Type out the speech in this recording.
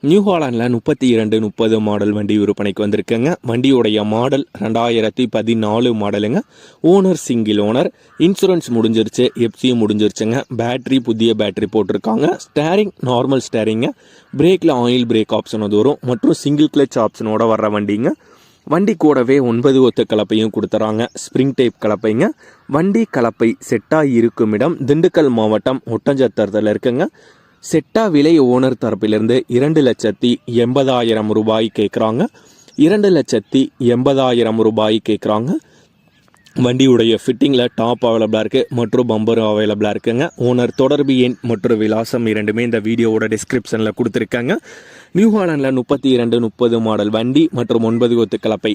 New ஹாலாண்டில் முப்பத்தி இரண்டு முப்பது மாடல் வண்டி விற்பனைக்கு வந்திருக்குங்க. வண்டியுடைய மாடல் ரெண்டாயிரத்தி பதினாலு மாடலுங்க. ஓனர் சிங்கிள் ஓனர் இன்சூரன்ஸ் முடிஞ்சிருச்சு எஃப்சி முடிஞ்சிருச்சுங்க. பேட்டரி புதிய பேட்டரி போட்டிருக்காங்க. ஸ்டேரிங் நார்மல் ஸ்டேரிங்க பிரேக்கில் ஆயில் பிரேக் ஆப்ஷன் அது வரும். மற்றும் சிங்கிள் கிளச் ஆப்ஷனோட வர்ற வண்டிங்க. வண்டி கூடவே ஒன்பது ஒத்து கலப்பையும் கொடுத்துறாங்க. ஸ்ப்ரிங் டைப் கலப்பைங்க. வண்டி கலப்பை செட்டாக இருக்கும் இடம். திண்டுக்கல் மாவட்டம் ஒட்டஞ்சத்திரத்தில் இருக்குங்க. செட்டா விலை ஓனர் தரப்பிலிருந்து இரண்டு லட்சத்தி எண்பதாயிரம் ரூபாய் கேட்குறாங்க. இரண்டு லட்சத்தி எண்பதாயிரம் ரூபாய் கேட்குறாங்க. வண்டியுடைய ஃபிட்டிங்கில் டாப் அவைலபிளாக இருக்குது மற்றும் பம்பரும் அவைலபிளாக இருக்குங்க. ஓனர் தொடர்பு எண் மற்றும் விலாசம் இரண்டுமே இந்த வீடியோவோட டிஸ்கிரிப்ஷனில் கொடுத்துருக்காங்க. நியூ ஹாலண்டில் முப்பத்தி இரண்டு முப்பது மாடல் வண்டி மற்றும் ஒன்பது ஒத்து கலப்பை